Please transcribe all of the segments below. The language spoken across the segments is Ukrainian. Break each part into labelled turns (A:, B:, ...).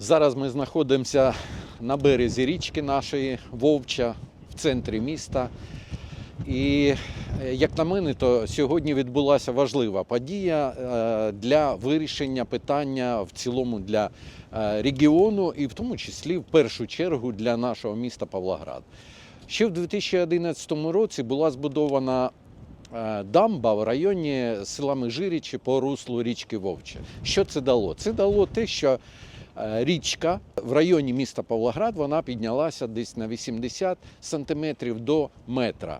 A: Зараз ми знаходимося на березі річки нашої Вовча в центрі міста. І е, як на мене, то сьогодні відбулася важлива подія е, для вирішення питання в цілому для е, регіону, і в тому числі в першу чергу для нашого міста Павлоград. Ще в 2011 році була збудована дамба в районі села Межирічі по руслу річки Вовче. Що це дало? Це дало те, що річка в районі міста Павлоград вона піднялася десь на 80 сантиметрів до метра.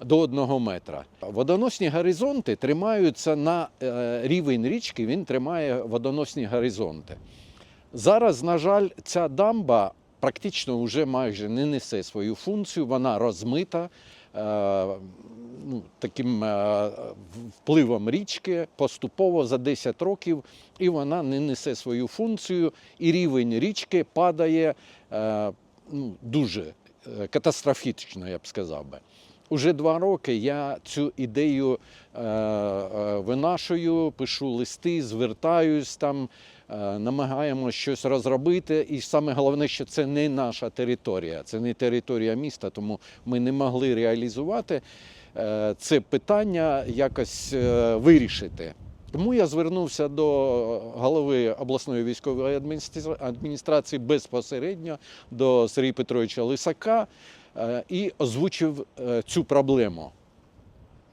A: До одного метра. Водоносні горизонти тримаються на е, рівень річки, він тримає водоносні горизонти. Зараз, на жаль, ця дамба практично вже майже не несе свою функцію, вона розмита е, ну, таким е, впливом річки поступово за 10 років, і вона не несе свою функцію, і рівень річки падає е, ну, дуже е, катастрофічно, я б сказав би. Уже два роки я цю ідею е, е, винашую, пишу листи, звертаюсь там, е, намагаємося щось розробити. І саме головне, що це не наша територія, це не територія міста, тому ми не могли реалізувати е, це питання якось е, вирішити. Тому я звернувся до голови обласної військової адміністрації безпосередньо до Сергія Петровича Лисака е, і озвучив е, цю проблему.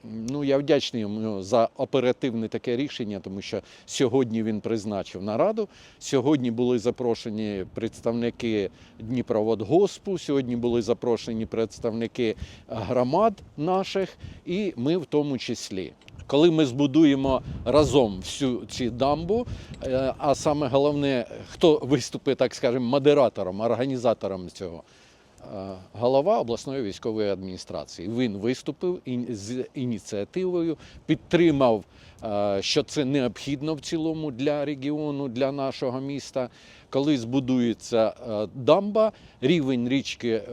A: Ну, я вдячний йому за оперативне таке рішення, тому що сьогодні він призначив нараду. Сьогодні були запрошені представники Дніпроводгоспу, сьогодні були запрошені представники громад наших, і ми в тому числі. Коли ми збудуємо разом всю цю дамбу, е, а саме головне, хто виступить, так скажемо, модератором, організатором цього, голова обласної військової адміністрації. Він виступив з ініціативою, підтримав, е, що це необхідно в цілому для регіону, для нашого міста. Коли збудується е, дамба, рівень річки е,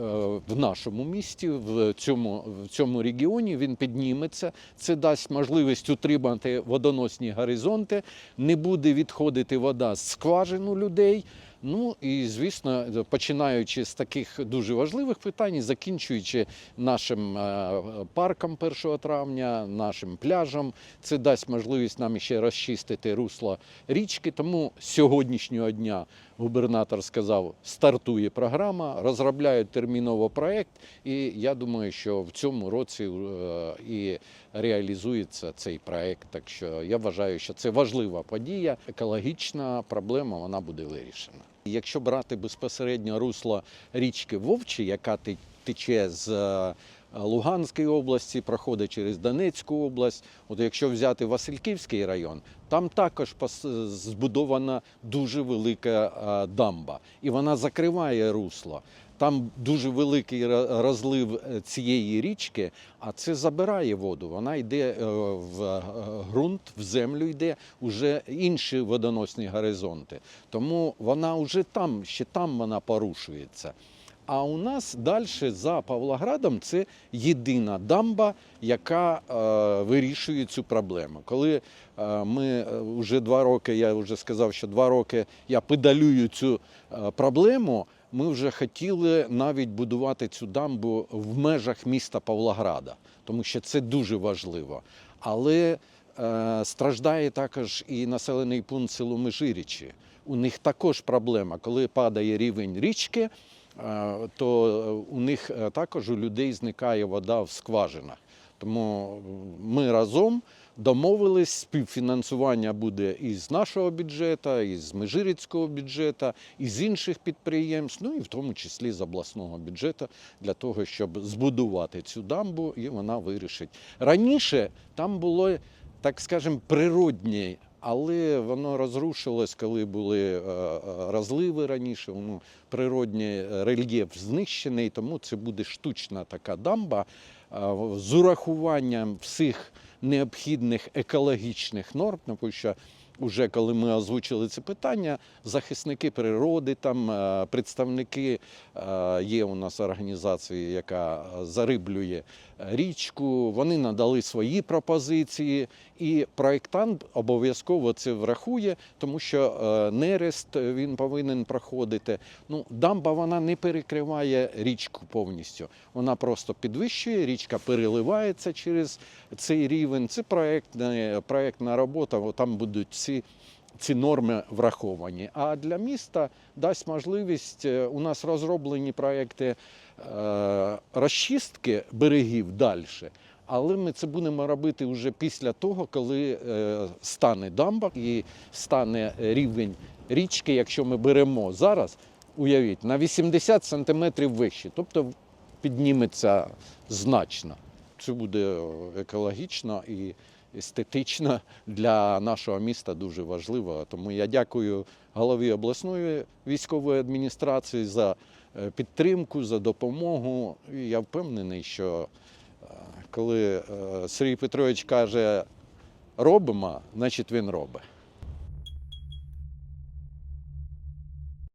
A: в нашому місті, в цьому, в цьому регіоні, він підніметься. Це дасть можливість утримати водоносні горизонти, не буде відходити вода з скважин у людей. Ну і звісно, починаючи з таких дуже важливих питань, закінчуючи нашим е, парком 1 травня, нашим пляжем, це дасть можливість нам ще розчистити русло річки. Тому з сьогоднішнього дня губернатор сказав, стартує програма, розробляють терміново проект, і я думаю, що в цьому році е, і реалізується цей проект. Так що я вважаю, що це важлива подія, екологічна проблема вона буде вирішена. Якщо брати безпосередньо русло річки Вовчі, яка те- тече з е, Луганської області, проходить через Донецьку область. От якщо взяти Васильківський район, там також збудована дуже велика е, дамба, і вона закриває русло. Там дуже великий розлив е, цієї річки, а це забирає воду. Вона йде в ґрунт, в землю йде вже інші водоносні горизонти. Тому вона вже там, ще там вона порушується. А у нас далі за Павлоградом це єдина дамба, яка е, вирішує цю проблему. Коли е, ми вже два роки, я вже сказав, що два роки я педалюю цю е, проблему. Ми вже хотіли навіть будувати цю дамбу в межах міста Павлограда, тому що це дуже важливо. Але е, страждає також і населений пункт село Межирічі. У них також проблема, коли падає рівень річки, е, то у них е, також у людей зникає вода в скважинах. Тому ми разом домовились, співфінансування буде із нашого бюджету, із Межирицького бюджету, із інших підприємств, ну і в тому числі з обласного бюджету, для того, щоб збудувати цю дамбу, і вона вирішить. Раніше там було, так скажемо, природнє. Але воно розрушилось, коли були е, е, розливи раніше. Ну, природній рельєф знищений, тому це буде штучна така дамба е, з урахуванням всіх необхідних екологічних норм, тому що Уже коли ми озвучили це питання, захисники природи, там е, представники е, є у нас організація, яка зариблює річку. Вони надали свої пропозиції, і проєктант обов'язково це врахує, тому що е, нерест він повинен проходити. Ну, дамба вона не перекриває річку повністю. Вона просто підвищує, річка переливається через цей рівень. Це проєктна робота, там будуть ці, ці норми враховані. А для міста дасть можливість, е, у нас розроблені проєкти е, розчистки берегів далі. Але ми це будемо робити вже після того, коли е, стане дамба і стане рівень річки, якщо ми беремо зараз, уявіть, на 80 сантиметрів вище, тобто підніметься значно. Це буде екологічно і естетично для нашого міста дуже важливо. Тому я дякую голові обласної військової адміністрації за е, підтримку, за допомогу. І я впевнений, що е, коли е, Сергій Петрович каже робимо, значить він робить.